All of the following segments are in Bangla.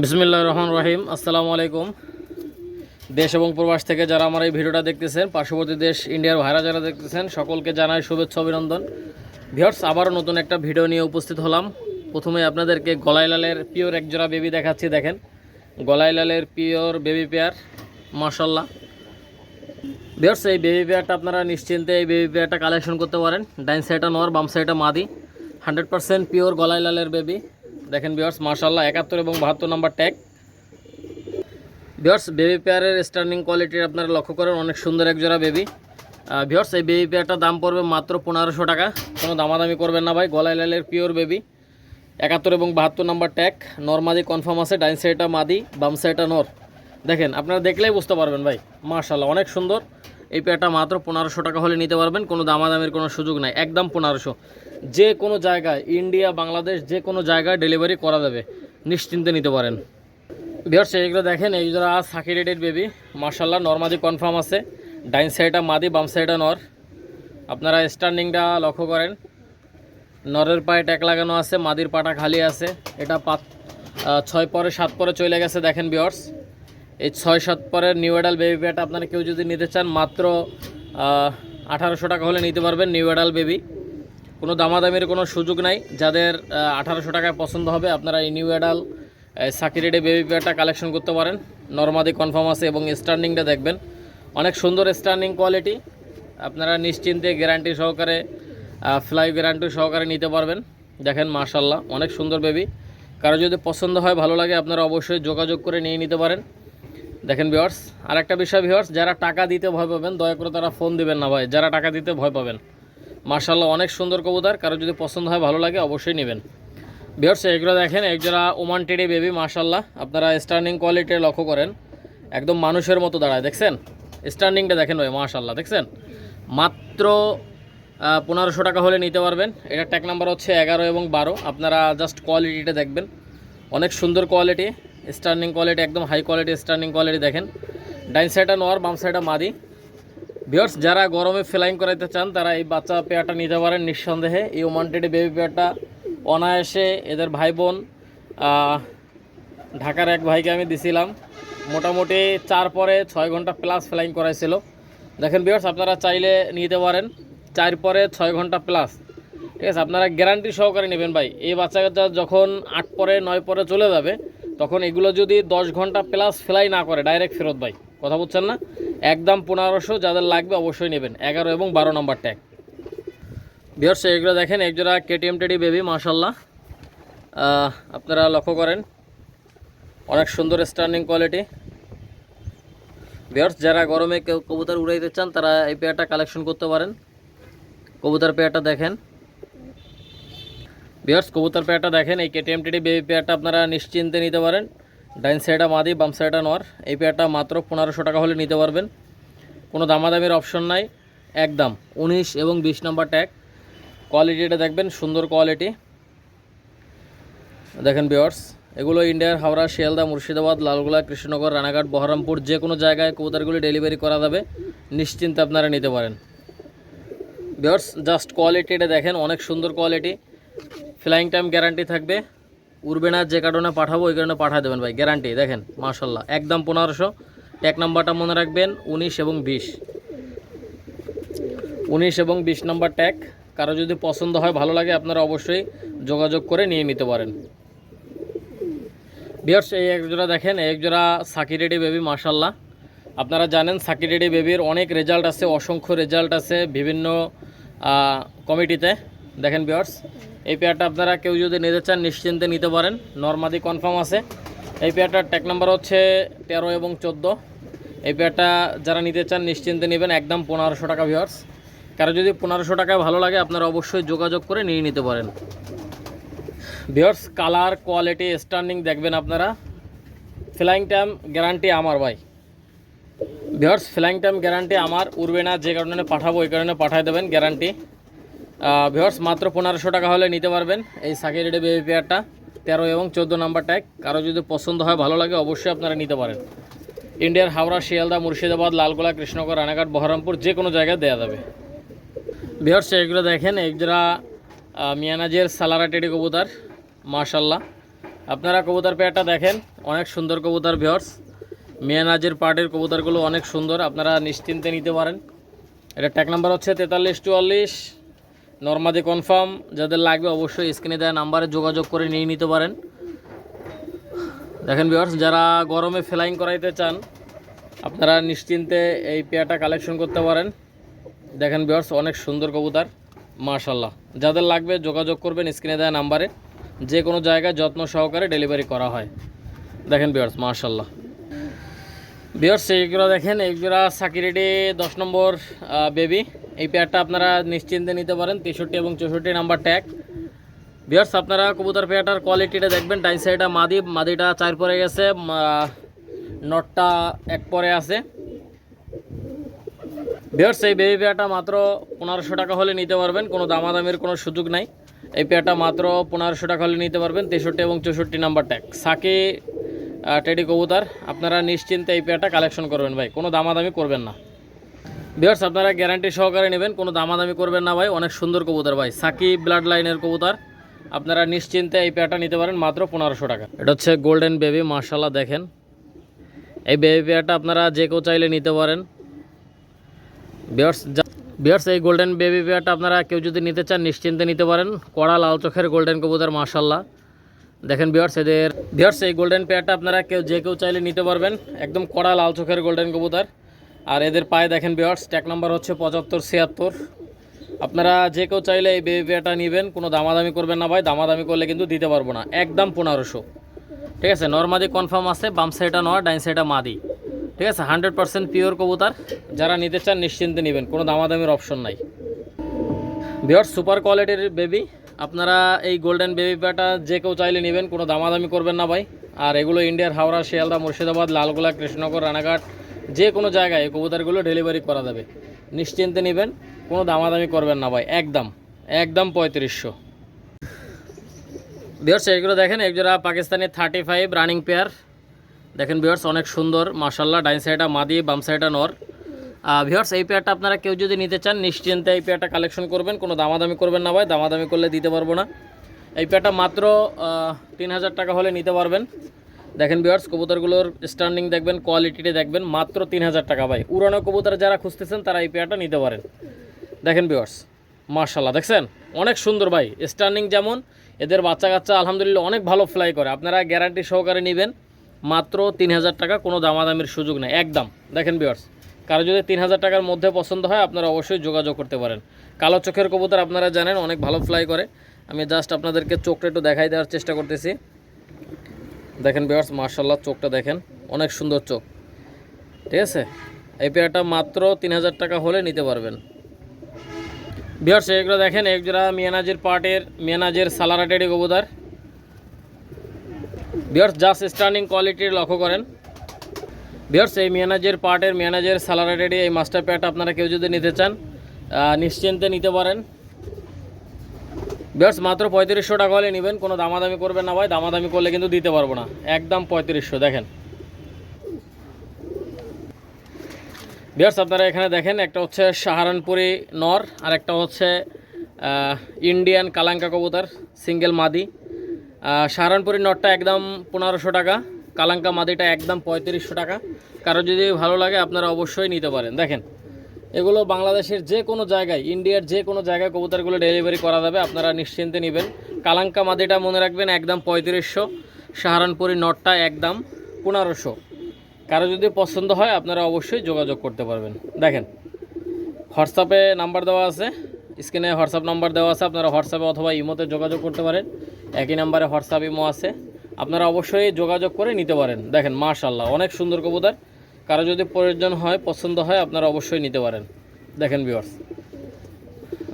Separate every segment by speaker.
Speaker 1: বিসমিল্লাহ রহমান রহিম। আসসালামু আলাইকুম। দেশ এবং প্রবাস থেকে যারা আমার এই ভিডিওটা দেখতেছেন, পার্শ্ববর্তী দেশ ইন্ডিয়ার ভাইরা যারা দেখতেছেন, সকলকে জানাই শুভেচ্ছা, অভিনন্দন। ভিওর্স আবারও নতুন একটা ভিডিও নিয়ে উপস্থিত হলাম। প্রথমে আপনাদেরকে গলায় লালের পিওর একজোড়া বেবি দেখাচ্ছি, দেখেন। গলায় লালের পিওর বেবি পেয়ার মার্শাল্লাহ ভিওর্স এই বেবি পেয়ারটা আপনারা নিশ্চিন্তে এই বেবি পেয়ারটা কালেকশন করতে পারেন। ডাইন সাইডটা নর, বাম সাইডটা মাদি। হান্ড্রেড পার্সেন্ট পিওর গলায় লালের বেবি। দেখেন বিয়ার্স মার্শাল্লাহ একাত্তর এবং বাহাত্তর নাম্বার ট্যাগ বিয়ার্স বেবি পেয়ারের স্টার্নিং কোয়ালিটির আপনারা লক্ষ্য করেন, অনেক সুন্দর এক জোড়া বেবি ভিওর্স এই বেবি পেয়ারটার দাম পড়বে মাত্র পনেরোশো টাকা। কোনো দামাদামি করবেন না ভাই, গলায় লালের পিওর বেবি একাত্তর এবং বাহাত্তর নাম্বার ট্যাগ নর্মাদি কনফার্ম আছে, ডাইন সাইডটা মাদি, বাম সাইডটা নর। দেখেন, আপনারা দেখলেই বুঝতে পারবেন ভাই মার্শাল্লাহ অনেক সুন্দর। এই পেয়ারটা মাত্র পনেরোশো টাকা হলে নিতে পারবেন, কোনো দামাদামির কোনো সুযোগ নাই, একদম পনেরোশো। যে কোনো জায়গায়, ইন্ডিয়া, বাংলাদেশ, যে কোনো জায়গায় ডেলিভারি করা যাবে, নিশ্চিন্তে নিতে পারেন। বিহার্স এইগুলো দেখেন, এই যারা সাকি রেডের বেবি মার্শাল্লাহ নর্মাদি কনফার্ম আছে, ডাইন সাইডটা মাদি, বাম সাইডটা নর। আপনারা স্টার্নিংটা লক্ষ্য করেন, নরের পায়ে ট্যাক লাগানো আছে, মাদির পাটা খালি আছে, এটা পাঁচ ছয় পরে সাত পরে চলে গেছে, দেখেন বিয়ার্স এই ছয় সাত পরের নিউ এডাল বেবি পেয়ারটা আপনারা কেউ যদি নিতে চান, মাত্র আঠারোশো টাকা হলে নিতে পারবেন নিউ এডাল বেবি কোনো দামাদামির কোনো সুযোগ নাই। যাদের আঠারোশো টাকায় পছন্দ হবে, আপনারা এই নিউ এডাল সাকিরেডে বেবি পেয়ারটা কালেকশন করতে পারেন। নর্মাদি কনফার্ম আছে এবং স্টার্নিংটা দেখবেন। অনেক সুন্দর স্টার্নিং কোয়ালিটি আপনারা নিশ্চিন্তে গ্যারান্টি সহকারে ফ্লাই গ্যারান্টি সহকারে নিতে পারবেন। দেখেন মাশাল্লাহ অনেক সুন্দর বেবি কারও যদি পছন্দ হয়, ভালো লাগে, আপনারা অবশ্যই যোগাযোগ করে নিয়ে নিতে পারেন। দেখেন ভিওয়ার্স আর একটা বিষয় ভিওয়ার্স যারা টাকা দিতে ভয় পাবেন, দয়া করে তারা ফোন দিবেন না ভাই। যারা টাকা দিতে ভয় পাবেন মার্শাল্লাহ অনেক সুন্দর কবুতর, কারও যদি পছন্দ হয়, ভালো লাগে, অবশ্যই নেবেন। ভিওর্স এগুলো দেখেন একজোড়া ওমান টেডি বেবি মার্শাল্লাহ আপনারা স্টার্নিং কোয়ালিটি লক্ষ্য করেন, একদম মানুষের মতো দাঁড়ায়, দেখছেন? স্টার্নিংটা দেখেন ভাই মার্শাল্লাহ দেখছেন? মাত্র পনেরোশো টাকা হলে নিতে পারবেন। এটা ট্যাক নাম্বার হচ্ছে এগারো এবং বারো। আপনারা জাস্ট কোয়ালিটিটা দেখবেন। অনেক সুন্দর কোয়ালিটি স্টার্নিং কোয়ালিটি একদম হাই কোয়ালিটি স্টার্নিং কোয়ালিটি দেখেন। ডাইন সাইডটা নোয়ার বাম সাইডটা মাদি। ভিওর্স যারা গরমে ফ্লাইং করাইতে চান, তারা এই বাচ্চা পেয়ারটা নিতে পারেন নিঃসন্দেহে। এই ওমান্টেডে বেবি পেয়ারটা অনায়াসে এদের ভাই বোন ঢাকার এক ভাইকে আমি দিছিলাম। মোটামুটি চার পরে ছয় ঘণ্টা প্লাস ফ্লাইং করাইছিল। দেখেন ভিওর্স আপনারা চাইলে নিতে পারেন। চার পরে ছয় ঘণ্টা প্লাস ঠিক আছে, আপনারা গ্যারান্টি সহকারে নেবেন ভাই। এই বাচ্চাটা যখন আট পরে, নয় পরে চলে যাবে তখন এগুলো যদি দশ ঘণ্টা প্লাস ফ্লাই না করে ডাইরেক্ট ফেরত ভাই। কথা বুঝছেন না? একদম পনেরোশো যাদের লাগবে অবশ্যই নেবেন। এগারো এবং বারো নম্বর ট্যাগ বিহার্স এগুলো দেখেন একজোড়া কেটিএম টেডি বেবি মাশাল্লাহ আপনারা লক্ষ্য করেন, অনেক সুন্দর স্টার্নিং কোয়ালিটি বিহার্স যারা গরমে কেউ কবুতর উড়াইতে চান, তারা এই পেয়ারটা কালেকশন করতে পারেন। কবুতর পেয়ারটা দেখেন। বিহার্স কবুতর পেয়ারটা দেখেন, এই কেটিএম টেডি বেবি পেয়ারটা আপনারা নিশ্চিন্তে নিতে পারেন। ডাইন সাইডা মাদি, বাম সাইডা নর। এই পেয়ারটা মাত্র পনেরোশো টাকা হলে নিতে পারবেন। কোনো দামাদামির অপশন নাই। একদম উনিশ এবং বিশ নাম্বার ট্যাগ কোয়ালিটিটা দেখবেন, সুন্দর কোয়ালিটি দেখেন বিয়ার্স এগুলো ইন্ডিয়ার হাওড়া, শিয়ালদা, মুর্শিদাবাদ, লালগোলা, কৃষ্ণনগর, রানাঘাট, বহরমপুর, যে কোনো জায়গায় কবুতরগুলি ডেলিভারি করা যাবে। নিশ্চিন্তে আপনারা নিতে পারেন। বিয়ার্স জাস্ট কোয়ালিটিটা দেখেন, অনেক সুন্দর কোয়ালিটি ফ্লাইং টাইম গ্যারান্টি থাকবে। উড়বে না যে কারণে পাঠাবো, ওই কারণে পাঠিয়ে দেবেন ভাই গ্যারান্টি দেখেন মার্শাল্লাহ একদম পনেরোশো। এক নাম্বারটা মনে রাখবেন, উনিশ এবং বিশ। উনিশ এবং বিশ নাম্বার ট্যাগ কারও যদি পছন্দ হয়, ভালো লাগে, আপনারা অবশ্যই যোগাযোগ করে নিয়ে নিতে পারেন। বিয়ার্স এই একজোড়া দেখেন, এই একজোড়া সাকি রেডি বেবি মার্শাল্লাহ আপনারা জানেন সাকি রেডি বেবির অনেক রেজাল্ট আছে, অসংখ্য রেজাল্ট আছে বিভিন্ন কমিটিতে দেখেন বিয়ার্স এই পেয়ারটা আপনারা কেউ যদি নিতে চান, নিশ্চিন্তে নিতে পারেন। নর্মাদি কনফার্ম আছে। এই পেয়ারটার ট্যাক নাম্বার হচ্ছে তেরো এবং চোদ্দ। এই পেয়ারটা যারা নিতে চান, নিশ্চিন্তে নেবেন। একদম পনেরোশো টাকা ভিওয়ার্স কারও যদি পনেরোশো টাকায় ভালো লাগে, আপনারা অবশ্যই যোগাযোগ করে নিয়ে নিতে পারেন। ভিওয়ার্স কালার কোয়ালিটি স্টার্নিং দেখবেন আপনারা। ফ্লাইং টাইম গ্যারান্টি আমার ভাই। ভিওয়ার্স ফ্লাইং টাইম গ্যারান্টি আমার। উড়বে না, যে কারণে পাঠাবো, ওই কারণে পাঠাই দেবেন গ্যারান্টি ভিওয়ার্স মাত্র পনেরোশো টাকা হলে নিতে পারবেন এই সাকিরেডে বেবি পেয়ারটা তেরো এবং চোদ্দ নাম্বার ট্যাগ কারও যদি পছন্দ হয়, ভালো লাগে, অবশ্যই আপনারা নিতে পারেন। ইন্ডিয়ার হাওড়া, শিয়ালদা, মুর্শিদাবাদ, লালগোলা, কৃষ্ণনগর, রানাঘাট, বহরমপুর, যে কোনো জায়গায় দেওয়া যাবে। বিহার এগুলো দেখেন একজোড়া মিয়ানাজের সালারা টেডি কবুতর। মাশাল্লাহ আপনারা কবুতার পেয়ারটা দেখেন, অনেক সুন্দর কবুতার ভিওর্স মিয়ানাজের পার্টের কবুতরগুলো অনেক সুন্দর, আপনারা নিশ্চিন্তে নিতে পারেন। এটা ট্যাগ নাম্বার হচ্ছে তেতাল্লিশ, চুয়াল্লিশ। নর্মাদি কনফার্ম, যাদের লাগবে অবশ্যই স্ক্রিনে দেওয়া নাম্বারে যোগাযোগ করে নিয়ে নিতে পারেন। দেখেন ভিওর্স যারা গরমে ফ্লাইং করাইতে চান, আপনারা নিশ্চিন্তে এই পেয়াটা কালেকশন করতে পারেন। দেখেন ভিওর্স অনেক সুন্দর কবুতার মাশাল্লাহ যাদের লাগবে যোগাযোগ করবেন স্ক্রিনে দেওয়া নাম্বারে, যে কোনো জায়গায় যত্ন সহকারে ডেলিভারি করা হয়। দেখেন বিয়ার্স মাশাল্লাহ বিয়ার্স এইগুলো দেখেন, এইগুলো সাকিরেডি দশ নম্বর বেবি এই পেয়ারটা আপনারা নিশ্চিন্তে নিতে পারেন, তেষট্টি এবং চৌষট্টি নাম্বার ট্যাগ বিয়ার্স আপনারা কবুতর পেয়ারটার কোয়ালিটিটা দেখবেন, ডাইন সাইডটা মাদি, মাদিটা চার পরে গেছে নটটা এক পরে আছে। বিয়ার্স এই বেবি পেয়ারটা মাত্র পনেরোশো টাকা হলে নিতে পারবেন, কোনো দামাদামের কোনো সুযোগ নাই। এই পেয়ারটা মাত্র পনেরোশো টাকা হলে নিতে পারবেন, তেষট্টি এবং চৌষট্টি নাম্বার ট্যাগ সাকি টেডি কবুতর, আপনারা নিশ্চিন্তে এই পেয়ারটা কালেকশন করবেন ভাই, কোনো দামাদামি করবেন না। বিয়ার্স আপনারা গ্যারান্টি সহকারে নেবেন, কোনো দামাদামি করবেন না ভাই, অনেক সুন্দর কবুতর ভাই, সাকি ব্লাড লাইনের কবুতর। আপনারা নিশ্চিন্তে এই পেয়ারটা নিতে পারেন, মাত্র পনেরোশো টাকা। এটা হচ্ছে গোল্ডেন বেবি মার্শাল্লাহ দেখেন। এই বেবি পেয়ারটা আপনারা যে কেউ চাইলে নিতে পারেন। বিয়ার্স বিয়ার্স এই গোল্ডেন বেবি পেয়ারটা আপনারা কেউ যদি নিতে চান, নিশ্চিন্তে নিতে পারেন। কড়া, লাল চোখের গোল্ডেন কবুতর মার্শাল্লাহ দেখেন বিয়ার্স এদের বিয়ার্স এই গোল্ডেন পেয়ারটা আপনারা কেউ যে কেউ চাইলে নিতে পারবেন। একদম কড়া লাল চোখের গোল্ডেন কবুতর। আর এদের পায়ে দেখেন বিয়ার্স ট্যাগ নাম্বার হচ্ছে পঁচাত্তর, ছিয়াত্তর। আপনারা যে কেউ চাইলে এই বেবি পেয়ারটা নেবেন, কোনো দামাদামি করবেন না ভাই। দামাদামি করলে কিন্তু দিতে পারব না। একদম পনেরোশো। ঠিক আছে নর্মাদি কনফার্ম আছে, বাম সাইডটা নয় ডাইন সাইডটা মাদি। ঠিক আছে হান্ড্রেড পার্সেন্ট পিওর কবুতর। যারা নিতে চান, নিশ্চিন্তে নেবেন। কোনো দামাদামির অপশন নাই। বিয়ার সুপার কোয়ালিটির বেবি আপনারা এই গোল্ডেন বেবি পেয়ারটা যে কেউ চাইলে নেবেন, কোনো দামাদামি করবেন না ভাই। আর এগুলো ইন্ডিয়ার হাওড়া, শিয়ালদা, মুর্শিদাবাদ, লালগোলা, কৃষ্ণনগর, রানাঘাট, যে কোনো জায়গায় কবুতরগুলো ডেলিভারি করা যাবে। নিশ্চিন্তে নেবেন, কোনো দামাদামি করবেন না ভাই, একদম একদম পঁয়ত্রিশশো। বিয়ার্স এগুলো দেখেন, একজোড়া Pakistani thirty five running pair দেখেন বিয়ার্স অনেক সুন্দর মার্শাল্লাহ ডাইন সাইডটা মাদি, বাম সাইডটা নর। ভিওর্স এই পেয়ারটা আপনারা কেউ যদি নিতে চান, নিশ্চিন্তে এই পেয়ারটা কালেকশন করবেন। কোনো দামাদামি করবেন না ভাই, দামাদামি করলে দিতে পারব না। এই পেয়ারটা মাত্র তিন হাজার টাকা হলে নিতে পারবেন। দেখেন বিয়ার্স কবুতরগুলোর স্ট্যান্ডিং দেখবেন কোয়ালিটিটা দেখবেন, মাত্র তিন হাজার টাকা ভাই। উড়ানো কবুতর যারা খুঁজতেছেন, তারা এই পেয়ারটা নিতে পারেন। দেখেন বিয়ার্স মার্শাল্লাহ দেখছেন? অনেক সুন্দর ভাই স্ট্যান্ডিং যেমন, এদের বাচ্চা কাচ্চা আলহামদুলিল্লাহ অনেক ভালো ফ্লাই করে। আপনারা গ্যারান্টি সহকারে নেবেন, মাত্র তিন হাজার টাকা, কোনো দামাদামির সুযোগ নেই, একদম। দেখেন বিয়ার্স কারও যদি তিন হাজার টাকার মধ্যে পছন্দ হয়, আপনারা অবশ্যই যোগাযোগ করতে পারেন। কালো চোখের কবুতর আপনারা জানেন, অনেক ভালো ফ্লাই করে। আমি জাস্ট আপনাদেরকে চোখটা একটু দেখাই দেওয়ার চেষ্টা করতেছি। দেখেন বিয়ার্স মার্শাল্লাহ চোখটা দেখেন। অনেক সুন্দর চোখ। ঠিক আছে? এই পেয়ারটা মাত্র তিন হাজার টাকা হলে নিতে পারবেন। বিয়ার্স এগুলো দেখেন একজোড়া মিয়ানাজের পার্টের মিয়ানাজের সালারাটেডি কবুতর। বিয়ার্স জাস্ট স্টার্নিং কোয়ালিটির লক্ষ্য করেন। বিয়ার্স এই ম্যানেজার পার্টের মিয়ানাজের সালারাটেডি এই মাস্টার প্যাট আপনারা কেউ যদি নিতে চান নিশ্চিন্তে নিতে পারেন। বিয়ার্স মাত্র পঁয়ত্রিশশো টাকা হলে নেবেন, কোনো দামাদামি করবেন না ভাই, দামাদামি করলে কিন্তু দিতে পারব না। একদম পঁয়ত্রিশশো, দেখেন। বিয়ার্স আপনারা এখানে দেখেন, একটা হচ্ছে সাহারানপুরি নর, আর একটা হচ্ছে ইন্ডিয়ান কালাঙ্কা কবুতর সিঙ্গেল মাদি। সাহারানপুরি নটটা একদম পনেরোশো টাকা। কালাঙ্কা মাদিটা একদম পঁয়ত্রিশশো টাকা। কারও যদি ভালো লাগে, আপনারা অবশ্যই নিতে পারেন। দেখেন, এগুলো বাংলাদেশের যে কোনো জায়গায়, ইন্ডিয়ার যে কোনো জায়গায় কবুতরগুলো ডেলিভারি করা যাবে, আপনারা নিশ্চিন্তে নেবেন। কালাঙ্কা মাদিটা মনে রাখবেন, একদম পঁয়ত্রিশশো। সাহারানপুরি নটটা একদম পনেরোশো। কারও যদি পছন্দ হয়, আপনারা অবশ্যই যোগাযোগ করতে পারবেন। দেখেন, হোয়াটসঅ্যাপে নাম্বার দেওয়া আছে, স্ক্রিনে হোয়াটসঅ্যাপ নাম্বার দেওয়া আছে, আপনারা হোয়াটসঅ্যাপে অথবা ইমোতে যোগাযোগ করতে পারেন। একই নাম্বারে হোয়াটসঅ্যাপ ইমো আছে। আপনারা অবশ্যই যোগাযোগ করে নিতে পারেন। দেখেন মাশাল্লাহ অনেক সুন্দর কবুতর। কারও যদি প্রয়োজন হয়, পছন্দ হয়, আপনারা অবশ্যই নিতে পারেন। দেখেন বিওর্স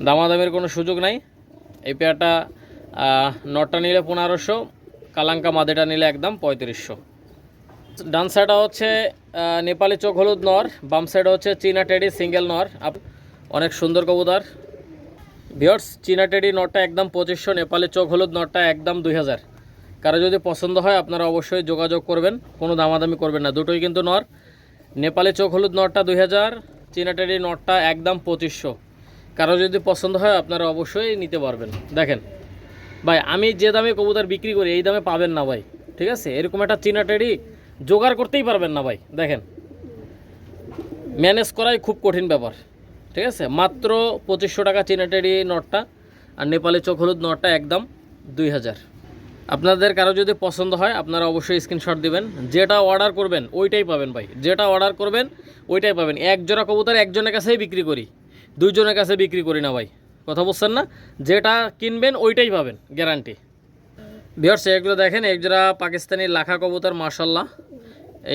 Speaker 1: দামাদামের কোনো সুযোগ নাই। এই পেয়ারটা নটটা নিলে পনেরোশো, কালাঙ্কা মাদেটা নিলে একদম পঁয়ত্রিশশো। ডান সাইডটা হচ্ছে নেপালি চোখ হলুদ নর, বাম সাইডে হচ্ছে চীনা টেডি সিঙ্গেল নর। আপ- অনেক সুন্দর কবুতর। ভিওর্স চীনা টেডি নটটা একদম পঁচিশশো, নেপালি চোখ হলুদ নটটা একদম দুই হাজার। কারও যদি পছন্দ হয়, আপনারা অবশ্যই যোগাযোগ করবেন। কোনো দামাদামি করবেন না। দুটোই কিন্তু নর। নেপালি চোখ হলুদ নটটা দুই হাজার চীনা টেডি নটটা একদম পঁচিশশো। কারও যদি পছন্দ হয়, আপনারা অবশ্যই নিতে পারবেন। দেখেন, ভাই, আমি যে দামে কবুতর বিক্রি করি, এই দামে পাবেন না, ভাই। ঠিক আছে? এরকম একটা চীনা টেডি জোগাড় করতেই পারবেন না, ভাই। দেখেন, ম্যানেজ করাই খুব কঠিন ব্যাপার। ঠিক আছে? মাত্র পঁচিশশো টাকা চীনা টেডি নটটা, আর নেপালি চোখ হলুদ নটটা একদম দুই হাজার। আপনাদের কারও যদি পছন্দ হয়, আপনারা অবশ্যই স্ক্রিনশট দিবেন। যেটা অর্ডার করবেন, ওইটাই পাবেন ভাই। যেটা অর্ডার করবেন, ওইটাই পাবেন। এক জোড়া কবুতর একজনের কাছেই বিক্রি করি। দুইজনের কাছে বিক্রি করি না ভাই। কথা বলছেন না? যেটা কিনবেন, ওইটাই পাবেন গ্যারান্টি বিহার এগুলো দেখেন, এক জোড়া পাকিস্তানি লাখা কবুতর মার্শাল্লাহ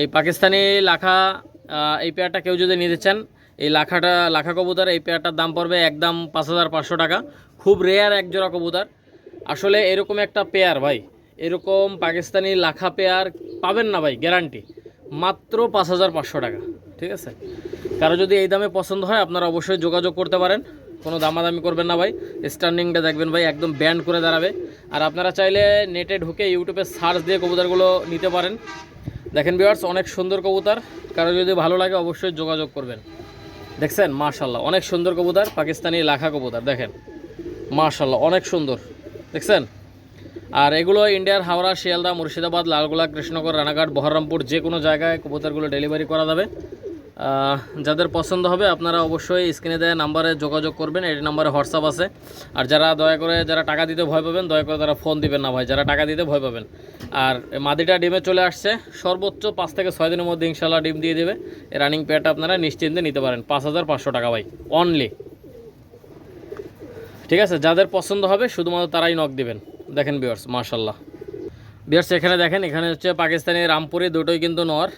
Speaker 1: এই পাকিস্তানি লাখা এই পেয়ারটা কেউ যদি নিতে চান, এই লাখাটা, লাখা কবুতর, এই পেয়ারটার দাম পড়বে একদম পাঁচ হাজার পাঁচশো টাকা। খুব রেয়ার এক জোড়া কবুতর। আসলে এরকম একটা পেয়ার ভাই, এরকম পাকিস্তানি লাখা পেয়ার পাবেন না ভাই গ্যারান্টি মাত্র পাঁচ হাজার পাঁচশো টাকা, ঠিক আছে? কারও যদি এই দামে পছন্দ হয়, আপনারা অবশ্যই যোগাযোগ করতে পারেন। কোনো দামাদামি করবেন না ভাই। স্ট্যান্ডিংটা দেখবেন ভাই, একদম ব্যান্ড করে দাঁড়াবে। আর আপনারা চাইলে নেটে ঢুকে ইউটিউবে সার্চ দিয়ে কবুতরগুলো নিতে পারেন। দেখেন বিওয়ার্স অনেক সুন্দর কবুতর। কারও যদি ভালো লাগে, অবশ্যই যোগাযোগ করবেন। দেখছেন? মাশাল্লাহ অনেক সুন্দর কবুতর, পাকিস্তানি লাখা কবুতর, দেখেন? মাশাল্লাহ অনেক সুন্দর। দেখছেন? আর এগুলো ইন্ডিয়ার হাওড়া, শিয়ালদা, মুর্শিদাবাদ, লালগোলা, কৃষ্ণনগর, রানাঘাট, বহরমপুর যে কোনো জায়গায় কবুতরগুলো ডেলিভারি করা যাবে। যাদের পছন্দ হবে আপনারা অবশ্যই স্ক্রিনে দেওয়া নাম্বারে যোগাযোগ করবেন, এই নাম্বারে হোয়াটসঅ্যাপ আছে। আর যারা দয়া করে, যারা টাকা দিতে ভয় পাবেন, দয়া করে তারা ফোন দিবেন না ভাই, যারা টাকা দিতে ভয় পাবেন। আর মাদিটা ডিমে চলে আসছে, সর্বোচ্চ পাঁচ থেকে ছয় দিনের মধ্যে ইনশাল্লাহ ডিম দিয়ে দেবে। রানিং পেয়ারটা আপনারা নিশ্চিন্তে নিতে পারেন, পাঁচ হাজার পাঁচশো টাকা ভাই অনলি ঠিক আছে, যাদের পছন্দ হবে, শুধুমাত্র তারাই নক দেবেন। দেখেন বিয়ার্স মার্শাল্লাহ বিয়ার্স এখানে দেখেন, এখানে হচ্ছে পাকিস্তানি রামপুরি দুটোই কিন্তু নর।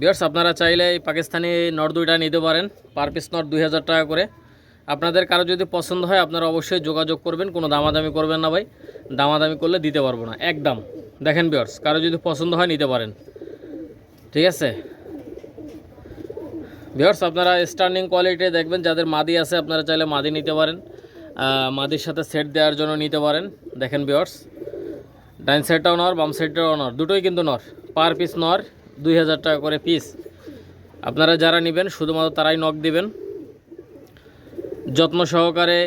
Speaker 1: বিয়ার্স আপনারা চাইলে পাকিস্তানি নর দুইটা নিতে পারেন পার পিস নর দুই হাজার টাকা করে। আপনাদের কারও যদি পছন্দ হয়, আপনারা অবশ্যই যোগাযোগ করবেন, কোনো দামাদামি করবেন না ভাই। দামাদামি করলে দিতে পারব না, একদম। দেখেন বিয়ার্স কারও যদি পছন্দ হয়, নিতে পারেন। ঠিক আছে? ভিওর্স আপনারা স্টার্নিং কোয়ালিটি দেখবেন, যাদের মাদি আছে, আপনারা চাইলে মাদি নিতে পারেন। মাদির সাথে সেট দেওয়ার জন্য নিতে পারেন। দেখেন ভিওর্স ডাইন সাইডটাও নর, বাম সাইডটাও নর, দুটোই কিন্তু নর। পার পিস নর, দুই হাজার টাকা করে পিস। আপনারা যারা নেবেন, শুধুমাত্র তারাই নখ দিবেন। যত্ন সহকারে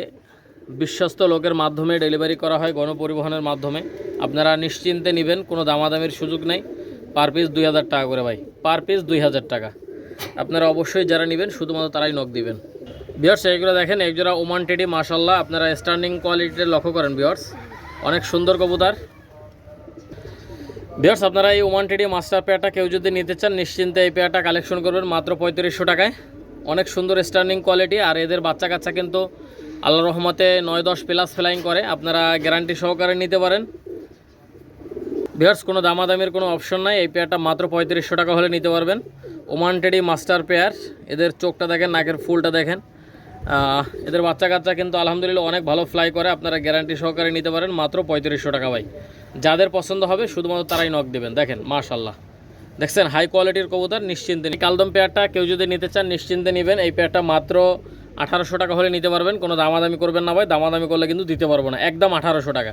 Speaker 1: বিশ্বস্ত লোকের মাধ্যমে ডেলিভারি করা হয়, গণপরিবহনের মাধ্যমে। আপনারা নিশ্চিন্তে নেবেন, কোনো দামাদামির সুযোগ নেই। পার পিস দুই হাজার টাকা করে ভাই। পার পিস দুই হাজার টাকা। আপনারা অবশ্যই যারা নেবেন, শুধুমাত্র তারাই নখ দিবেন। বিয়ার্স এইগুলো দেখেন, একজোড়া ওমান টেডি মাশাল্লাহ আপনারা স্ট্যান্ডিং কোয়ালিটিতে লক্ষ্য করেন বিয়ার্স অনেক সুন্দর কবুতর। বিয়ার্স আপনারা এই ওমান টেডি মাস্টার পেয়ারটা কেউ যদি নিতে চান, নিশ্চিন্তে এই পেয়ারটা কালেকশন করবেন মাত্র পঁয়ত্রিশশো টাকায়। অনেক সুন্দর স্ট্যান্ডিং কোয়ালিটি আর এদের বাচ্চা কাচ্চা কিন্তু আল্লাহ রহমতে নয় দশ প্লাস ফ্লাইং করে। আপনারা গ্যারান্টি সহকারে নিতে পারেন। ভিয়ার্স কোনো দামাদামের কোনো অপশন নাই। এই পেয়ারটা মাত্র পঁয়ত্রিশশো টাকা হলে নিতে পারবেন। ওমান টেডি মাস্টার পেয়ার এদের চোখটা দেখেন, নাকের ফুলটা দেখেন। এদের বাচ্চা কাচ্চা কিন্তু আলহামদুলিল্লাহ অনেক ভালো ফ্লাই করে। আপনারা গ্যারান্টি সহকারে নিতে পারেন। মাত্র পঁয়ত্রিশশো টাকা ভাই। যাদের পছন্দ হবে, শুধুমাত্র তারাই নক দেবেন। দেখেন মাশাল্লাহ দেখছেন হাই কোয়ালিটির কবুতর, নিশ্চিন্তে। কালদম পেয়ারটা কেউ যদি নিতে চান, নিশ্চিন্তে নেবেন। এই পেয়ারটা মাত্র আঠারোশো টাকা হলে নিতে পারবেন। কোনো দামাদামি করবেন না ভাই। দামাদামি করলে কিন্তু দিতে পারব না। একদম আঠারোশো টাকা।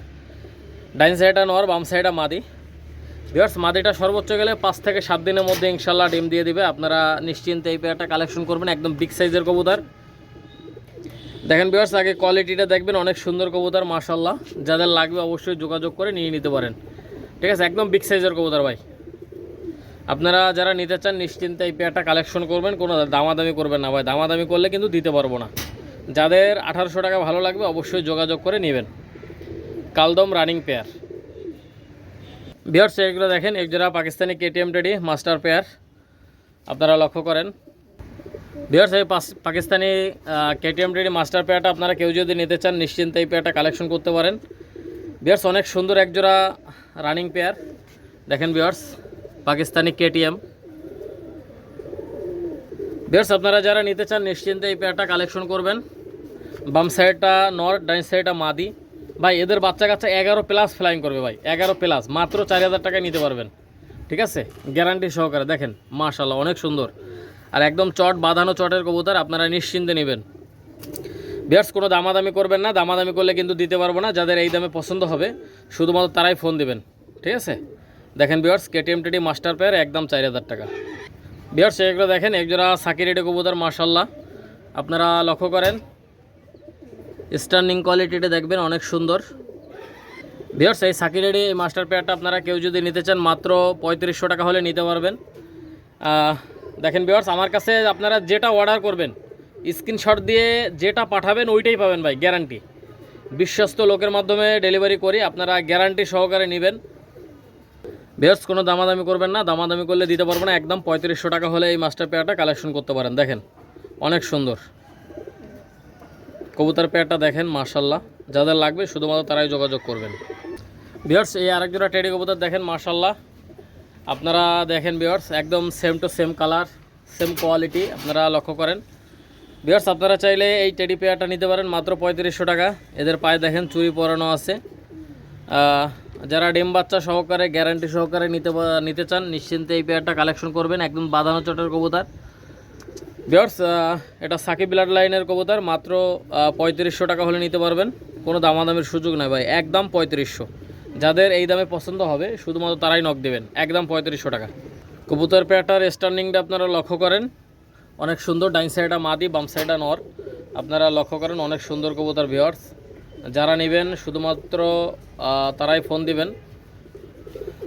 Speaker 1: ডাইন সাইডটা নর, বাম সাইডটা মাদি। ভিওর্স মাদিটা সর্বোচ্চ গেলে পাঁচ থেকে সাত দিনের মধ্যে ইনশাল্লাহ ডিম দিয়ে দিবে। আপনারা নিশ্চিন্তে এই পেয়ারটা কালেকশন করবেন, একদম বিগ সাইজের কবুতর। দেখেন ভিওর্স আগে কোয়ালিটিটা দেখবেন, অনেক সুন্দর কবুতর মাশাল্লাহ যাদের লাগবে অবশ্যই যোগাযোগ করে নিয়ে নিতে পারেন। ঠিক আছে, একদম বিগ সাইজের কবুতর ভাই। আপনারা যারা নিতে চান, নিশ্চিন্তে এই পেয়ারটা কালেকশন করবেন, কোনো দামাদামি করবেন না ভাই। দামাদামি করলে কিন্তু দিতে পারব না। যাদের আঠারোশো টাকা ভালো লাগবে, অবশ্যই যোগাযোগ করে নেবেন। কালদম রানিং পেয়ার বিহার এগুলো দেখেন এক জোড়া Pakistani KTM teddy master pair আপনারা লক্ষ্য করেন। বিহার পাস- পাকিস্তানি কেটিএম টেডি মাস্টার পেয়ারটা আপনারা কেউ যদি নিতে চান, নিশ্চিন্তে এই পেয়ারটা কালেকশন করতে পারেন। বিহার্স অনেক সুন্দর এক জোড়া রানিং পেয়ার দেখেন বিহার্স পাকিস্তানি কেটিএম বিহার্স আপনারা যারা নিতে চান, নিশ্চিন্তে এই পেয়ারটা কালেকশন করবেন। বাম সাইডটা নর্থ ডাইন সাইডটা মাদি। ভাই, এদের বাচ্চা কাচ্চা এগারো প্লাস ফ্লাইং করবে ভাই, এগারো প্লাস মাত্র চার হাজার টাকায় নিতে পারবেন। ঠিক আছে? গ্যারান্টি সহকারে, দেখেন মাশাল্লাহ অনেক সুন্দর। আর একদম চট, বাঁধানো চটের কবুতর আপনারা নিশ্চিন্তে নেবেন। বিয়ার্স কোনো দামাদামি করবেন না, দামাদামি করলে কিন্তু দিতে পারব না, যাদের এই দামে পছন্দ হবে, শুধুমাত্র তারাই ফোন দিবেন। ঠিক আছে? দেখেন bears KTM teddy master pair একদম চার হাজার টাকা। বিয়ার্স এগুলো দেখেন একজোড়া সাকিরেটে কবুতর মাশাল্লাহ আপনারা লক্ষ্য করেন স্টার্নিং কোয়ালিটিটা দেখবেন অনেক সুন্দর। ভিওর্স এই সাকিরেডি এই মাস্টার পেয়ারটা আপনারা কেউ যদি নিতে চান, মাত্র পঁয়ত্রিশশো টাকা হলে নিতে পারবেন। দেখেন ভিওর্স আমার কাছে আপনারা যেটা অর্ডার করবেন স্ক্রিনশট দিয়ে যেটা পাঠাবেন, ওইটাই পাবেন ভাই গ্যারান্টি বিশ্বস্ত লোকের মাধ্যমে ডেলিভারি করি, আপনারা গ্যারান্টি সহকারে নেবেন। ভিওর্স কোনো দামাদামি করবেন না, দামাদামি করলে দিতে পারব না, একদম পঁয়ত্রিশশো টাকা হলে এই মাস্টার পেয়ারটা কালেকশন করতে পারেন, দেখেন। অনেক সুন্দর। কবুতর পেয়ারটা দেখেন মার্শাল্লাহ যাদের লাগবে, শুধুমাত্র তারাই যোগাযোগ করবেন। বিয়ার্স এই আরেক জোড়া টেডি কবুতার দেখেন মার্শাল্লাহ আপনারা দেখেন বিয়ার্স একদম same to same colour same quality আপনারা লক্ষ্য করেন। বিয়ার্স আপনারা চাইলে এই টেডি পেয়ারটা নিতে পারেন, মাত্র পঁয়ত্রিশশো টাকা। এদের পায়ে দেখেন, চুরি পরানো আছে। যারা ডিম বাচ্চা সহকারে গ্যারান্টি সহকারে নিতে নিতে চান, নিশ্চিন্তে এই পেয়ারটা কালেকশন করবেন। একদম বাঁধানো চটের কবুতর। বিয়ার্স এটা সাকিব ব্লাড লাইনের কবুতর, মাত্র পঁয়ত্রিশশো টাকা হলে নিতে পারবেন। কোনো দামাদামের সুযোগ নাই ভাই, একদম পঁয়ত্রিশশো। যাদের এই দামে পছন্দ হবে, শুধুমাত্র তারাই নক দেবেন, একদম পঁয়ত্রিশশো টাকা। কবুতর পেয়ারটার স্টার্নিংটা আপনারা লক্ষ্য করেন, অনেক সুন্দর, ডাইন সাইডটা মাদি, বাম সাইডটা নর। আপনারা লক্ষ্য করেন, অনেক সুন্দর কবুতর ভিওয়ার্স যারা নেবেন, শুধুমাত্র তারাই ফোন দিবেন।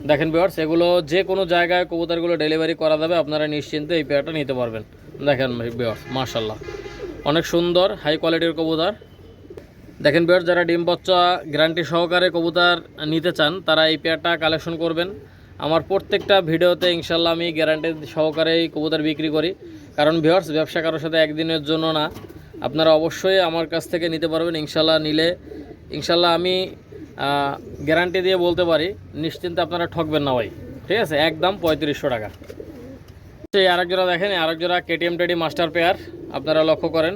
Speaker 1: দেখেন ভিওয়ার্স এগুলো যে কোনো জায়গায় কবুতরগুলো ডেলিভারি করা যাবে, আপনারা নিশ্চিন্তে এই পেয়ারটা নিতে পারবেন। দেখেন ভিওয়ার্স মার্শাল্লাহ অনেক সুন্দর হাই কোয়ালিটির কবুতর। দেখেন বিয়ার যারা ডিম বাচ্চা গ্যারান্টি সহকারে কবুতর নিতে চান, তারা এই পেয়ারটা কালেকশন করবেন। আমার প্রত্যেকটা ভিডিওতে ইনশাল্লাহ আমি গ্যারান্টি সহকারেই কবুতর বিক্রি করি। কারণ ভিওর্স ব্যবসা কারোর সাথে একদিনের জন্য না। আপনারা অবশ্যই আমার কাছ থেকে নিতে পারবেন ইনশাল্লাহ নিলে ইনশাল্লাহ আমি গ্যারান্টি দিয়ে বলতে পারি। নিশ্চিন্তে আপনারা ঠকবেন না ভাই। ঠিক আছে? একদম পঁয়ত্রিশশো টাকা। এই আরেক জোড়া দেখেন আরেক জোড়া কেটিএম টেডি মাস্টার পেয়ার আপনারা লক্ষ্য করেন।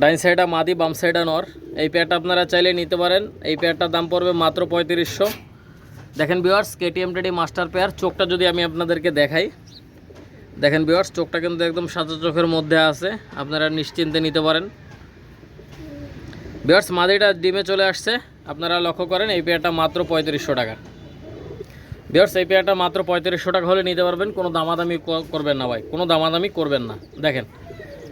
Speaker 1: ডাইন সাইডা মাদি, বাম সাইডা নর। এই পেয়ারটা আপনারা চাইলে নিতে পারেন। এই পেয়ারটার দাম পড়বে মাত্র পঁয়ত্রিশশো। দেখেন বিওয়ার্স কেটিএম টেডি মাস্টার পেয়ার চোখটা যদি আমি আপনাদেরকে দেখাই। দেখেন বিওয়ার্স চোখটা কিন্তু একদম সাদা চোখের মধ্যে আছে। আপনারা নিশ্চিন্তে নিতে পারেন। বিওয়ার্স মাদিটা ডিমে চলে আসছে। আপনারা লক্ষ্য করেন, এই পেয়ারটা মাত্র পঁয়ত্রিশশো টাকা। বিয়ার্স এই পেয়ারটা মাত্র পঁয়ত্রিশশো টাকা হলে নিতে পারবেন। কোনো দামাদামি করবেন না ভাই। কোনো দামাদামি করবেন না। দেখেন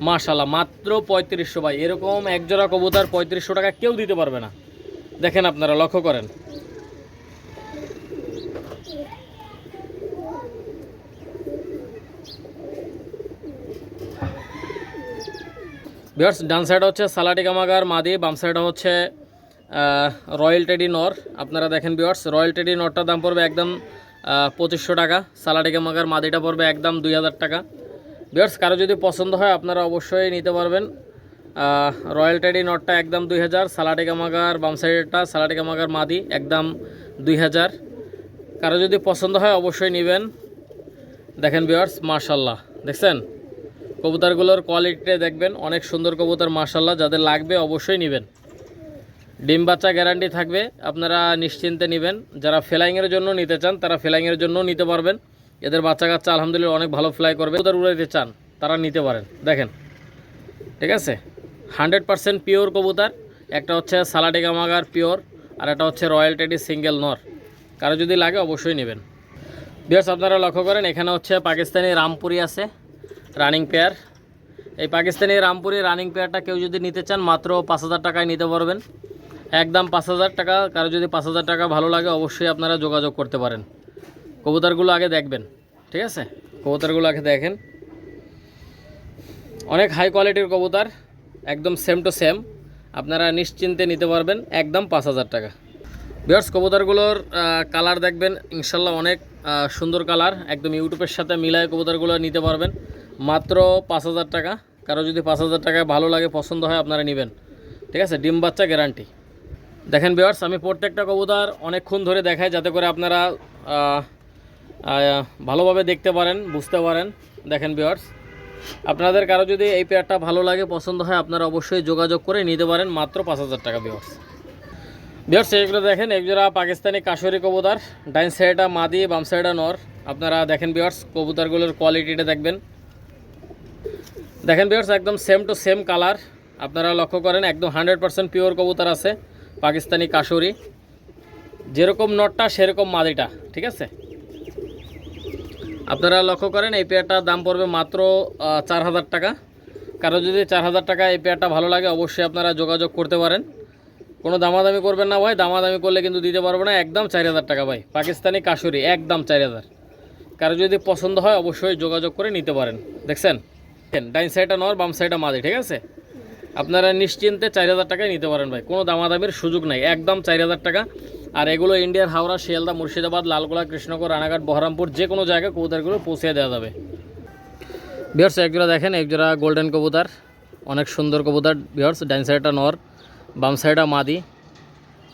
Speaker 1: মাশাল্লাহ মাত্র পঁয়ত্রিশশো ভাই। এরকম একজোড়া কবুতার পঁয়ত্রিশশো টাকা কেউ দিতে পারবে না। দেখেন আপনারা, লক্ষ্য করেন। বিয়ার্স ডান সাইড হচ্ছে সালাটি কামাগার মাদি, বাম সাইডে হচ্ছে রয়্যাল টেডি নর আপনারা দেখেন বিয়ার্স রয়্যাল টেডি নরটার দাম পড়বে একদম পঁচিশশো টাকা। সালাটি কামাগার মাদিটা পড়বে একদম দুই হাজার টাকা। বিয়ার্স কারও যদি পছন্দ হয়, আপনারা অবশ্যই নিতে পারবেন। রয়্যাল টেডি নটটা একদম দুই হাজার সালাটি কামাগার বাম সাইডেরটা সালাটি কামাগার মাদি একদম দুই হাজার। কারও যদি পছন্দ হয়, অবশ্যই নেবেন। দেখেন বিয়ার্স মার্শাল্লাহ দেখছেন? কবুতারগুলোর কোয়ালিটিটা দেখবেন, অনেক সুন্দর কবুতর মার্শাল্লাহ যাদের লাগবে অবশ্যই নেবেন। ডিম বাচ্চা গ্যারান্টি থাকবে, আপনারা নিশ্চিন্তে নেবেন। যারা ফ্লাইংয়ের জন্য নিতে চান, তারা ফ্লাইংয়ের জন্য নিতে পারবেন। এদের বাচ্চা কাচ্চা আলহামদুলিল্লাহ অনেক ভালো ফ্লাই করবে। কবুতর উড়াইতে চান, তারা নিতে পারেন। দেখেন, ঠিক আছে? হান্ড্রেড পারসেন্ট পিওর কবুতার, একটা হচ্ছে সালাটিকা মাগার পিওর আর একটা হচ্ছে রয়্যাল টেডি সিঙ্গেল নর। কারও যদি লাগে, অবশ্যই নেবেন। বিয়ার্স আপনারা লক্ষ্য করেন, এখানে হচ্ছে পাকিস্তানি রামপুরি আছে রানিং পেয়ার এই পাকিস্তানি রামপুরি রানিং পেয়ারটা কেউ যদি নিতে চান, মাত্র পাঁচ হাজার টাকায় নিতে পারবেন। একদম পাঁচ হাজার টাকা, কারও যদি পাঁচ হাজার টাকা ভালো লাগে, অবশ্যই আপনারা যোগাযোগ করতে পারেন। কবুতরগুলো আগে দেখবেন, ঠিক আছে? কবুতরগুলো আগে দেখেন। অনেক হাই কোয়ালিটির কবুতর, একদম সেম টু সেম আপনারা নিশ্চিন্তে নিতে পারবেন, একদম পাঁচ হাজার টাকা। বিয়ার্স কবুতরগুলোর কালার দেখবেন, ইনশাল্লাহ অনেক সুন্দর কালার একদম ইউটিউবের সাথে মিলায় কবুতরগুলো নিতে পারবেন। মাত্র পাঁচ হাজার টাকা, কারও যদি পাঁচ হাজার টাকায় ভালো লাগে, পছন্দ হয়, আপনারা নেবেন। ঠিক আছে? ডিম বাচ্চা গ্যারান্টি দেখেন বিয়ার্স আমি প্রত্যেকটা কবুতর অনেকক্ষণ ধরে দেখাই যাতে করে আপনারা ভালোভাবে দেখতে পারেন, বুঝতে পারেন। দেখেন বিয়ার্স আপনাদের কারও যদি এই পেয়ারটা ভালো লাগে, পছন্দ হয়, আপনারা অবশ্যই যোগাযোগ করে নিতে পারেন, মাত্র পাঁচ হাজার টাকা বিয়ার্স বিয়ার্স এইগুলো দেখেন, একজোড়া পাকিস্তানি কাশরি কবুতর, ডাইন সাইডটা মাদি, বাম সাইডটা নর। আপনারা দেখেন বিয়ার্স কবুতরগুলোর কোয়ালিটিটা দেখবেন। দেখেন বিয়ার্স একদম সেম টু সেম কালার আপনারা লক্ষ্য করেন, একদম হান্ড্রেড পার্সেন্ট পিওর কবুতর আছে। পাকিস্তানি কাশরি। যেরকম নটটা, সেরকম মাদিটা, ঠিক আছে? আপনারা লক্ষ্য করেন, এই পেয়ারটার দাম পড়বে মাত্র চার হাজার টাকা। কারও যদি চার হাজার টাকা এই পেয়ারটা ভালো লাগে, অবশ্যই আপনারা যোগাযোগ করতে পারেন। কোনো দামাদামি করবেন না ভাই, দামাদামি করলে কিন্তু দিতে পারব না। একদম চার হাজার টাকা ভাই, পাকিস্তানি কাশুরি, একদম চার হাজার। কারও যদি পছন্দ হয়, অবশ্যই যোগাযোগ করে নিতে পারেন। দেখছেন? ডাইন সাইডটা নর, বাম সাইডটা মাদি, ঠিক আছে? আপনারা নিশ্চিন্তে চার হাজার টাকায় নিতে পারেন ভাই। কোনো দামাদামির সুযোগ নাই। একদম চার হাজার টাকা। আর এগুলো ইন্ডিয়ার হাওড়া, শিয়ালদা, মুর্শিদাবাদ, লালগোলা কৃষ্ণগড় রানাঘাট, বহরমপুর, যে কোনো জায়গায় কবুতারগুলো পৌঁছে দেওয়া যাবে। বিহার্স একজোড়া দেখেন একজোড়া গোল্ডেন কবুতার। অনেক সুন্দর কবুতার। বিহার্স ডাইন সাইডটা নর, বাম সাইডটা মাদি।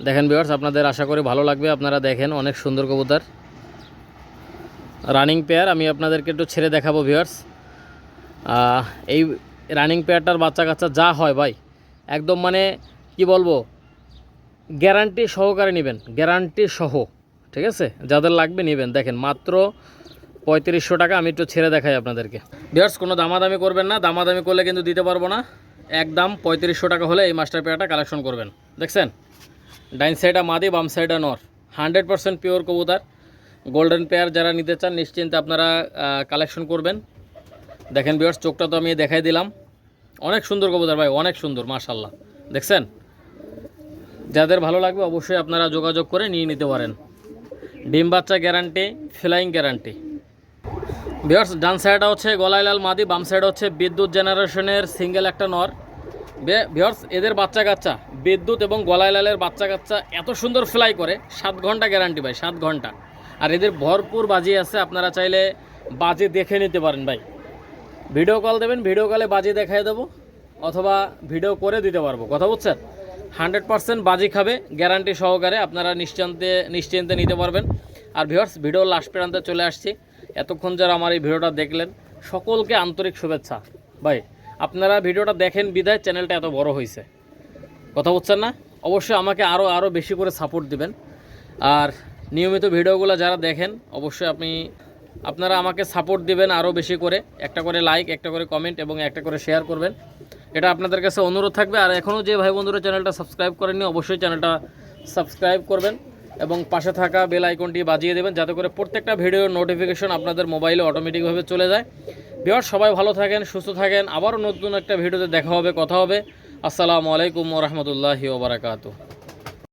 Speaker 1: দেখেন বিহার্স আপনাদের আশা করি ভালো লাগবে। আপনারা দেখেন, অনেক সুন্দর কবুতার। রানিং পেয়ার আমি আপনাদেরকে একটু ছেড়ে দেখাবো ভিউয়ার্স এই রানিং পেয়ারটার বাচ্চা কাচ্চা যা হয় ভাই, একদম মানে কি বলব গ্যারান্টি সহকারে নেবেন গ্যারান্টি সহ, ঠিক আছে? যাদের লাগবে নেবেন। দেখেন, মাত্র পঁয়ত্রিশশো টাকা আমি একটু ছেড়ে দেখাই আপনাদেরকে। ভিউয়ার্স কোনো দামাদামি করবেন না, দামাদামি করলে কিন্তু দিতে পারব না। একদম পঁয়ত্রিশশো টাকা হলে এই মাস্টার পেয়ারটা কালেকশন করবেন। দেখছেন? ডাইন সাইডা মাদি, বাম সাইডা নর। হান্ড্রেড পিওর কবুতার। গোল্ডেন পেয়ার যারা নিতে চান, নিশ্চিন্তে আপনারা কালেকশন করবেন। দেখেন বিয়ার্স চোখটা তো আমি দেখাই দিলাম। অনেক সুন্দর কবুতর ভাই, অনেক সুন্দর মাশাল্লাহ দেখছেন? যাদের ভালো লাগবে অবশ্যই আপনারা যোগাযোগ করে নিয়ে নিতে পারেন। ডিম বাচ্চা গ্যারান্টি ফ্লাইং গ্যারান্টি বিয়ার্স ডান সাইডটা হচ্ছে গলাইলাল মাদি, বাম সাইড হচ্ছে বিদ্যুৎ জেনারেশনের সিঙ্গেল একটা নর। ভিওর্স এদের বাচ্চা কাচ্চা, বিদ্যুৎ এবং গলাইলালের বাচ্চা কাচ্চা এত সুন্দর ফ্লাই করে, সাত ঘণ্টা গ্যারান্টি ভাই, সাত ঘণ্টা। আর এদের ভরপুর বাজি আছে, আপনারা চাইলে বাজি দেখে নিতে পারেন ভাই। ভিডিও কল দেবেন, ভিডিও কলে বাজি দেখাই দেবো, অথবা ভিডিও করে দিতে পারব। কথা বুঝছেন? হান্ড্রেড পার্সেন্ট বাজি খাবে, গ্যারান্টি সহকারে আপনারা নিশ্চিন্তে নিশ্চিন্তে নিতে পারবেন। আর ভিওর্স ভিডিও লাস্ট প্রান্তে চলে আসছি। এতক্ষণ যারা আমার এই ভিডিওটা দেখলেন, সকলকে আন্তরিক শুভেচ্ছা। ভাই, আপনারা ভিডিওটা দেখেন বিদায় চ্যানেলটা এত বড় হয়েছে কথা বলছেন না? অবশ্যই আমাকে আরও আরও বেশি করে সাপোর্ট দিবেন। আর নিয়মিত ভিডিওগুলো যারা দেখেন, অবশ্যই আপনি আপনারা আমাকে সাপোর্ট দিবেন আরও বেশি করে। একটা করে লাইক একটা করে কমেন্ট এবং একটা করে শেয়ার করবেন। এটা আপনাদের কাছে অনুরোধ থাকবে। আর এখনও যে ভাই বন্ধুরা চ্যানেলটা সাবস্ক্রাইব করেননি, অবশ্যই চ্যানেলটা সাবস্ক্রাইব করবেন এবং পাশে থাকা বেল আইকনটি বাজিয়ে দেবেন, যাতে করে প্রত্যেকটা ভিডিওর নোটিফিকেশন আপনাদের মোবাইলে অটোমেটিকভাবে চলে যায়। বিহার সবাই ভালো থাকেন, সুস্থ থাকেন। আবারও নতুন একটা ভিডিওতে দেখা হবে, কথা হবে। আসসালামু আলাইকুম রহমতুল্লাহি ওবরাকাতু